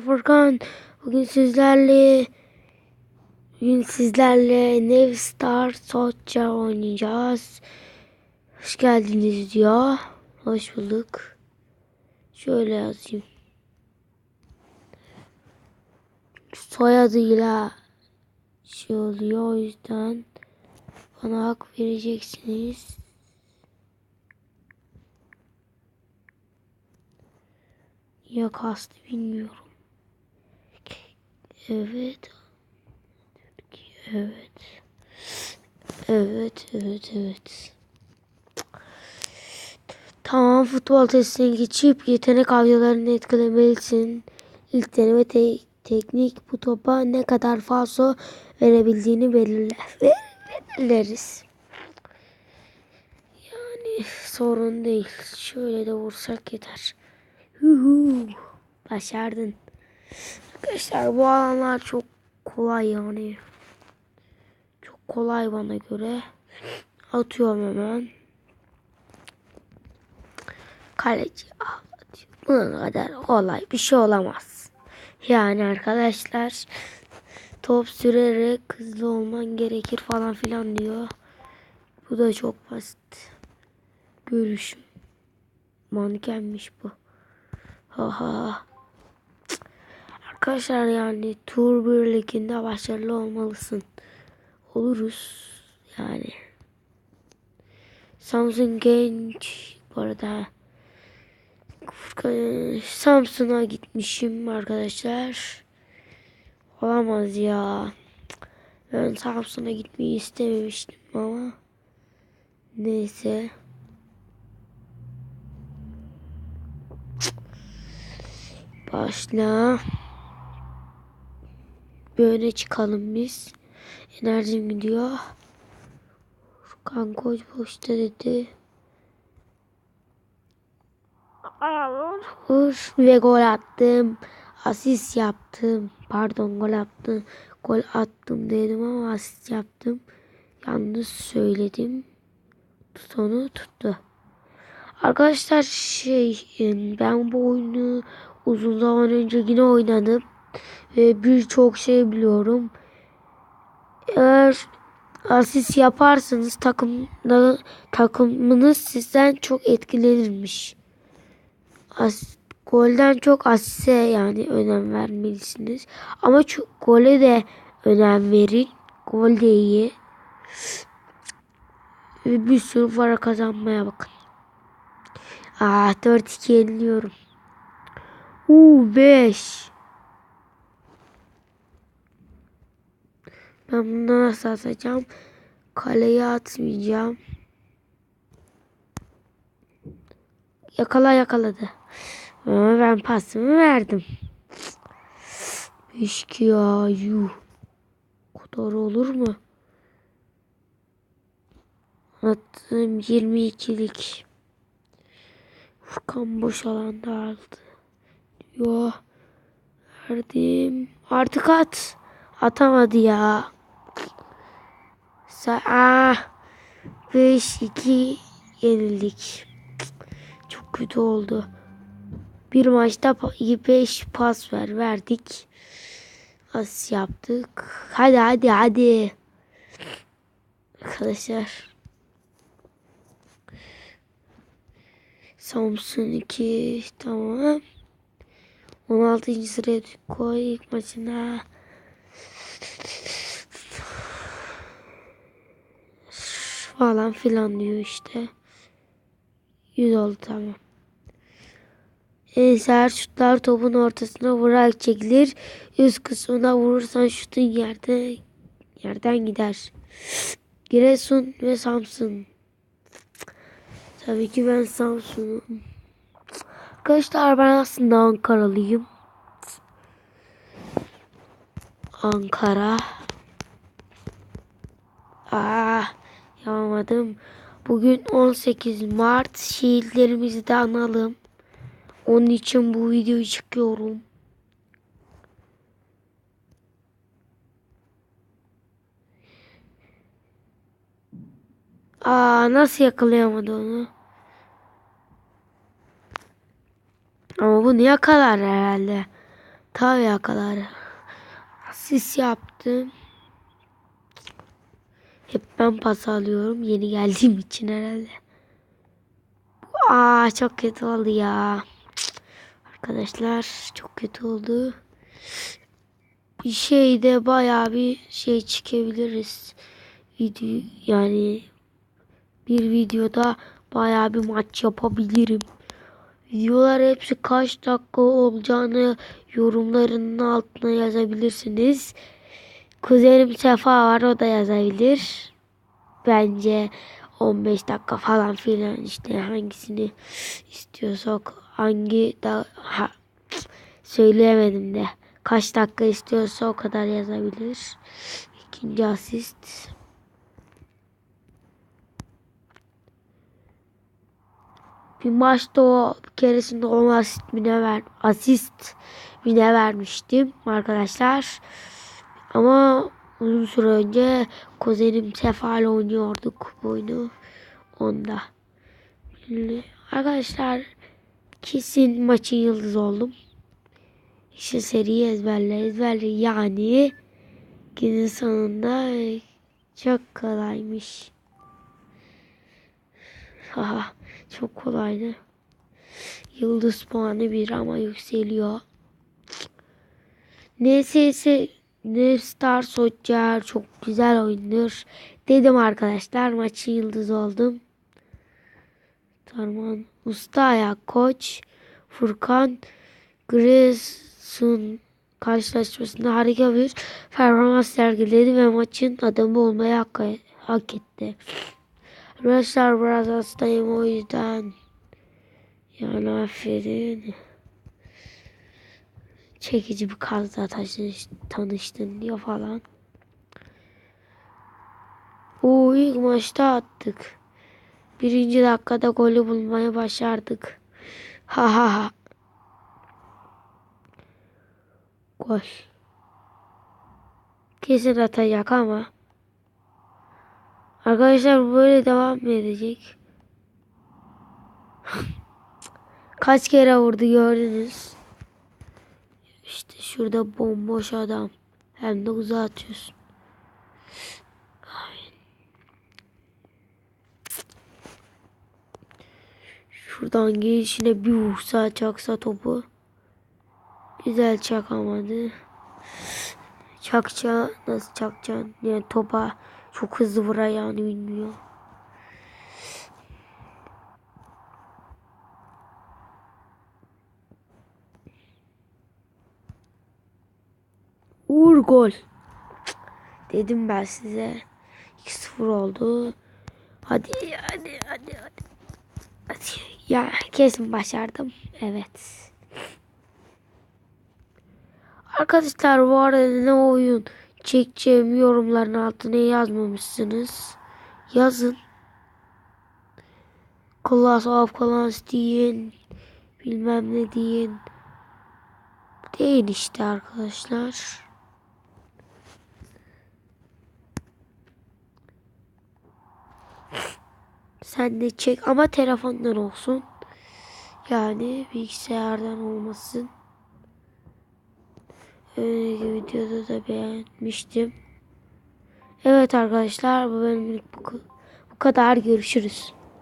Furkan bugün sizlerle bugün sizlerle Nev Star Socha oynayacağız. Hoş geldiniz diyor. Hoş bulduk. Şöyle yazayım. Soyadıyla şey oluyor o yüzden bana hak vereceksiniz. Ya kastı bilmiyorum. Evet. Evet. Evet, evet, evet. Tamam futbol testine geçip yetenek avcılarını etkilemelisin. İlk deneme te- teknik bu topa ne kadar falso verebildiğini belirle. Ver- belirleriz. Yani sorun değil. Şöyle de vursak yeter. Huhu. Başardın. Arkadaşlar bu alanlar çok kolay yani. Çok kolay bana göre. Atıyorum hemen. Kaleci atıyor. Bunun kadar kolay bir şey olamaz. Yani arkadaşlar top sürerek hızlı olman gerekir falan filan diyor. Bu da çok basit. Görüşüm. Mankenmiş bu. Haha. Arkadaşlar yani tur birlikinde başarılı olmalısın. Oluruz yani. Samsun genç bu arada Samsun'a gitmişim arkadaşlar. Olamaz ya. Ben Samsun'a gitmeyi istememiştim ama neyse. Başla. Böyle çıkalım biz. Enerjim gidiyor. Furkan koç boşta dedi. Vur ve gol attım. Asist yaptım. Pardon gol attım. Gol attım dedim ama asist yaptım. Yalnız söyledim. Sonu tuttu. Arkadaşlar şey ben bu oyunu uzun zaman önce yine oynadım ve birçok şey biliyorum. Eğer asist yaparsanız takımda takımınız sizden çok etkilenirmiş. As, golden çok asiste yani önem vermelisiniz. Ama çok, gole de önem verin. Gol de iyi. Ve bir sürü para kazanmaya bakın. Aa 4-2 yeniliyorum. Uuu 5. Ben bunu nasıl atacağım? Kaleye atmayacağım. Yakala yakaladı. Ama ben pasımı verdim. Eşki ya yuh. Kadar olur mu? Attım 22'lik. Furkan boş alanda aldı. Yo. Verdim. Artık at. Atamadı ya. Sa ah. 5-2 yenildik. Çok kötü oldu. Bir maçta 5 pas ver verdik. As yaptık. Hadi hadi hadi. Arkadaşlar. Samsun 2 tamam. 16. sıraya koy ilk maçına. Falan filan diyor işte. 100 oldu tamam. Eser şutlar topun ortasına vurarak çekilir. Üst kısmına vurursan şutun yerde yerden gider. Giresun ve Samsun. Tabii ki ben Samsun'um. Arkadaşlar ben aslında Ankaralıyım. Ankara. Aa, yapamadım. Bugün 18 Mart. Şehitlerimizi de analım. Onun için bu videoyu çıkıyorum. Aa nasıl yakalayamadı onu? Ama bunu yakalar herhalde. Tabii kadar. Asist yaptım. Hep ben pas alıyorum. Yeni geldiğim için herhalde. Aa çok kötü oldu ya. Arkadaşlar çok kötü oldu. Bir şeyde bayağı bir şey çıkabiliriz. Video yani bir videoda bayağı bir maç yapabilirim. Videolar hepsi kaç dakika olacağını yorumların altına yazabilirsiniz. Kuzenim Sefa var o da yazabilir. Bence 15 dakika falan filan işte hangisini istiyorsak hangi da ha, söyleyemedim de kaç dakika istiyorsa o kadar yazabilir. İkinci asist. Bir maçta o bir keresinde ona asist mi ne ver asist mi ne vermiştim arkadaşlar. Ama uzun süre önce kuzenim Sefa ile oynuyorduk bu oyunu. Onda. Arkadaşlar kesin maçın yıldız oldum. İşte seriyi ezberle ezberle yani günün sonunda çok kolaymış. Haha çok kolaydı. Yıldız puanı bir ama yükseliyor. NSS ne Star Soldier çok güzel oyundur. Dedim arkadaşlar maçın yıldız oldum. Tarman Usta Ayak Koç Furkan Grayson karşılaşmasında harika bir performans sergiledi ve maçın adamı olmayı hak, hak etti. Arkadaşlar biraz hastayım o yüzden yani affedin. Çekici bir kazla tanıştın diyor falan. O ilk maçta attık. Birinci dakikada golü bulmayı başardık. Ha ha ha. Gol. Kesin atacak ama. Arkadaşlar böyle devam mı edecek? Kaç kere vurdu gördünüz. İşte şurada bomboş adam. Hem de uzağa atıyorsun. Şuradan gelişine bir vursa çaksa topu. Güzel çakamadı. Çakça nasıl çakacaksın? Yani topa çok hızlı vurayağını bilmiyor. Gol. Dedim ben size. 2-0 oldu. Hadi hadi hadi hadi. Hadi. Ya kesin başardım. Evet. Arkadaşlar bu arada ne oyun çekeceğim yorumların altına yazmamışsınız. Yazın. Class of Clans deyin. Bilmem ne deyin. Deyin işte arkadaşlar. Sen de çek ama telefondan olsun. Yani bilgisayardan olmasın. Önceki videoda da beğenmiştim. Evet arkadaşlar bu bölümlük bu, kadar görüşürüz.